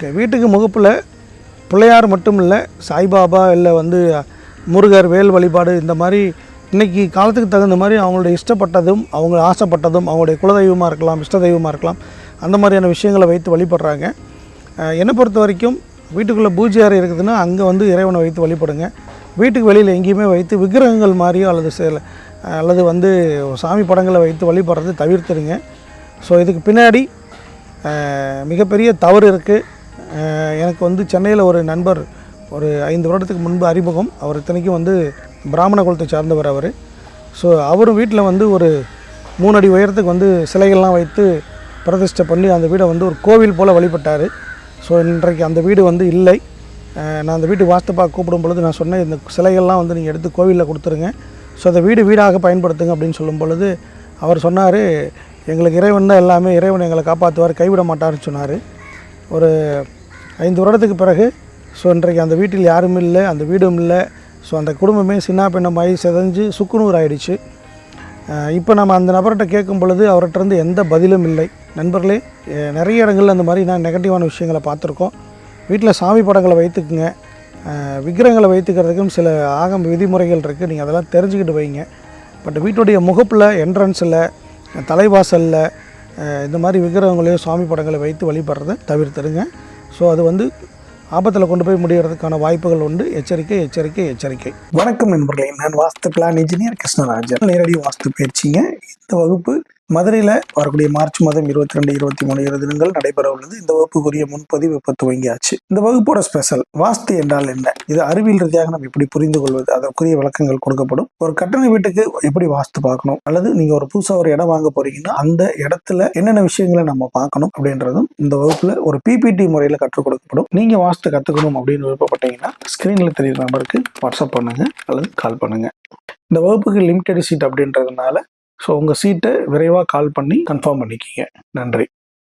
வீட்டுக்கு முகப்பில் பிள்ளையார் மட்டும் இல்லை சாய்பாபா இல்லை வந்து முருகர் வேல் வழிபாடு இந்த மாதிரி இன்னைக்கு காலத்துக்கு தகுந்த மாதிரி அவங்களுடைய இஷ்டப்பட்டதும் அவங்க ஆசைப்பட்டதும் அவங்களுடைய குலதெய்வமாக இருக்கலாம் இஷ்ட தெய்வமாக இருக்கலாம் அந்த மாதிரியான விஷயங்களை வைத்து வழிபடுறாங்க. என்னை பொறுத்த வரைக்கும் வீட்டுக்குள்ளே பூஜை அறை இருக்குதுன்னா அங்கே வந்து இறைவனை வைத்து வழிபடுங்க. வீட்டுக்கு வெளியில் எங்கேயுமே வைத்து விக்கிரகங்கள் மாதிரியோ அல்லது சில அல்லது வந்து சாமி படங்களை வைத்து வழிபடுறது தவிர்த்துருங்க ஸோ இதுக்கு பின்னாடி மிகப்பெரிய தவறு இருக்குது எனக்கு வந்து சென்னையில் ஒரு நண்பர் ஒரு ஐந்து வருடத்துக்கு முன்பு அறிமுகம். அவர் இத்தனைக்கும் வந்து பிராமண குலத்தை சார்ந்தவர் அவர். ஸோ அவர் வீட்டில் வந்து ஒரு மூணு அடி உயரத்துக்கு வந்து சிலைகள்லாம் வைத்து பிரதிஷ்டை பண்ணி அந்த வீடை வந்து ஒரு கோவில் போல் வழிபட்டார். ஸோ இன்றைக்கு அந்த வீடு வந்து இல்லை. நான் அந்த வீட்டு வாஸ்து பார்க்க கூப்பிடும் பொழுது நான் சொன்னேன் இந்த சிலைகள்லாம் வந்து நீங்கள் எடுத்து கோவிலில் கொடுத்துருங்க. ஸோ அதை வீடு வீடாக பயன்படுத்துங்க அப்படின்னு சொல்லும் பொழுது அவர் சொன்னார் எங்களுக்கு இறைவன் தான் எல்லாமே இறைவன் எங்களை காப்பாற்றுவார் கைவிட மாட்டார்னு சொன்னார். ஒரு ஐந்து வருடத்துக்கு பிறகு ஸோ இன்றைக்கு அந்த வீட்டில் யாரும் இல்லை அந்த வீடும் இல்லை. ஸோ அந்த குடும்பமே சின்ன பின்னமாகி செதஞ்சு சுக்குநூறு ஆயிடுச்சு. இப்போ நம்ம அந்த நபர்கிட்ட கேட்கும் பொழுது அவர்கிட்டருந்து எந்த பதிலும் இல்லை. நண்பர்களே நிறைய இடங்களில் அந்த மாதிரி நான் நெகட்டிவான விஷயங்களை பார்த்துருக்கோம். வீட்டில் சாமி படங்களை வைத்துக்குங்க. விக்கிரகங்களை வைத்துக்கிறதுக்கும் சில ஆகம் விதிமுறைகள் இருக்குது நீங்கள் அதெல்லாம் தெரிஞ்சுக்கிட்டு வைங்க. பட் வீட்டுடைய முகப்பில் என்ட்ரன்ஸில் தலைவாசலில் இந்த மாதிரி விக்கிரகங்களையோ சாமி படங்களை வைத்து வழிபடுறதை தவிர்த்துடுங்க ஸோ அது வந்து ஆபத்தில் கொண்டு போய் முடியறதுக்கான வாய்ப்புகள் உண்டு. எச்சரிக்கை எச்சரிக்கை எச்சரிக்கை. வணக்கம் நண்பர்களே. நான் வாஸ்து பிளான் இன்ஜினியர் கிருஷ்ணராஜன். நேரடி வாஸ்து பயிற்சிங்க. இந்த வகுப்பு மதுரையில் வரக்கூடிய மார்ச் மாதம் இருபத்தி ரெண்டு இருபத்தி மூணு இரு தினங்கள் நடைபெற உள்ளது. இந்த வகுப்புக்குரிய முன்பதிவு இப்போ துவங்கியாச்சு. இந்த வகுப்போட ஸ்பெஷல் வாஸ்து என்றால் என்ன? இது அறிவியல் ரீதியாக நம்ம எப்படி புரிந்து கொள்வது? அதற்குரிய விளக்கங்கள் கொடுக்கப்படும். ஒரு கட்டண வீட்டுக்கு எப்படி வாஸ்து பார்க்கணும்? அல்லது நீங்க ஒரு புதுசாக ஒரு இடம் வாங்க போறீங்கன்னா அந்த இடத்துல என்னென்ன விஷயங்களை நம்ம பார்க்கணும் அப்படின்றதும் இந்த வகுப்புல ஒரு பிபிடி முறையில் கற்றுக் கொடுக்கப்படும். நீங்க வாஸ்து கத்துக்கணும் அப்படின்னு விருப்பப்பட்டீங்கன்னா ஸ்கிரீன்ல தெரியுற நம்பருக்கு வாட்ஸ்அப் பண்ணுங்க அல்லது கால் பண்ணுங்க. இந்த வகுப்புக்கு லிமிடெட் சீட் அப்படின்றதுனால ஸோ உங்கள் சீட்டை விரைவாக கால் பண்ணி கன்ஃபார்ம் பண்ணிக்கிங்க. நன்றி.